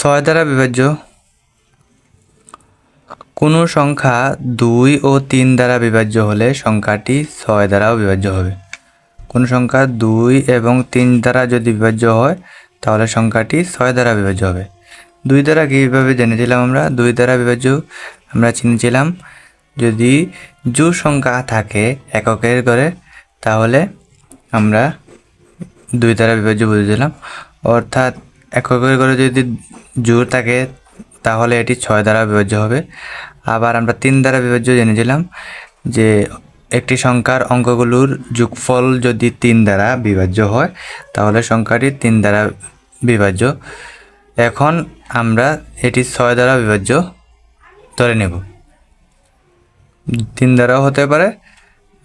ছয় দ্বারা বিভাজ্য। কোনো সংখ্যা দুই ও তিন দ্বারা বিভাজ্য হলে সংখ্যাটি ছয় দ্বারাও বিভাজ্য হবে। কোনো সংখ্যা দুই এবং তিন দ্বারা যদি বিভাজ্য হয়, তাহলে সংখ্যাটি ছয় দ্বারা বিভাজ্য হবে। দুই দ্বারা কীভাবে জেনেছিলাম আমরা? দুই দ্বারা বিভাজ্য আমরা চিনেছিলাম, যদি জু সংখ্যা থাকে এককের করে, তাহলে আমরা দুই দ্বারা বিভাজ্য বুঝেছিলাম। অর্থাৎ এককের করে যদি জোর থাকে, তাহলে এটি ছয় দ্বারা বিভাজ্য হবে। আবার আমরা তিন দ্বারা বিভাজ্য জেনেছিলাম যে একটি সংখ্যার অঙ্কগুলোর যোগফল যদি তিন দ্বারা বিভাজ্য হয়, তাহলে সংখ্যাটি তিন দ্বারা বিভাজ্য। এখন আমরা এটি ছয় দ্বারা বিভাজ্য ধরে নেব। তিন দ্বারাও হতে পারে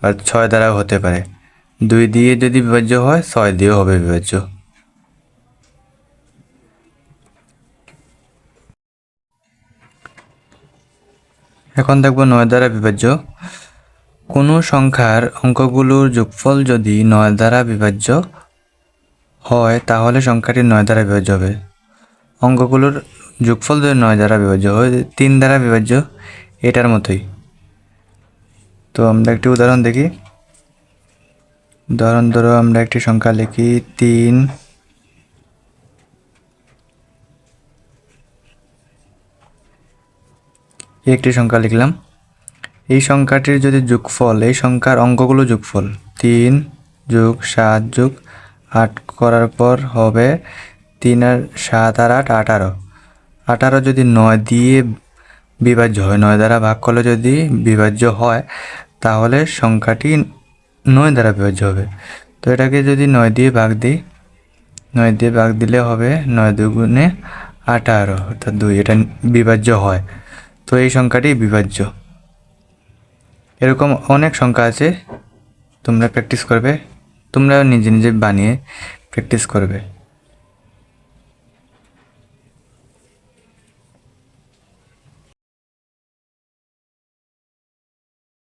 আর ছয় দ্বারাও হতে পারে। দুই দিয়ে যদি বিভাজ্য হয়, ছয় দিয়েও হবে বিভাজ্য। এখন দেখব নয় দ্বারা বিভাজ্য। কোনো সংখ্যার অঙ্কগুলোর যোগফল যদি নয় দ্বারা বিভাজ্য হয়, তাহলে সংখ্যাটি নয় দ্বারা বিভাজ্য হবে। অঙ্কগুলোর যোগফল যদি নয় দ্বারা বিভাজ্য হয়, তিন দ্বারা বিভাজ্য, এটার মতোই। তো আমরা একটি উদাহরণ দেখি। উদাহরণ ধরো আমরা একটি সংখ্যা লিখি তিন একটি সংখ্যা লিখলাম। এই সংখ্যাটির যদি যোগফল, এই সংখ্যার অঙ্কগুলো যোগফল, তিন যোগ সাত যোগ আট করার পর হবে তিন আর সাত আর আট, আঠারো। আঠারো যদি নয় দিয়ে বিভাজ্য হয়, নয় দ্বারা ভাগ করলে যদি বিভাজ্য হয়, তাহলে সংখ্যাটি নয় দ্বারা বিভাজ্য হবে। তো এটাকে যদি নয় দিয়ে ভাগ দিই, নয় দিয়ে ভাগ দিলে হবে নয় দুগুণে আঠারো, অর্থাৎ দুই, এটা বিভাজ্য হয়। তো এই সংখ্যাটি বিভাজ্য। এরকম অনেক সংখ্যা আছে, তোমরা প্র্যাকটিস করবে তোমরা নিজে নিজে বানিয়ে প্র্যাকটিস করবে।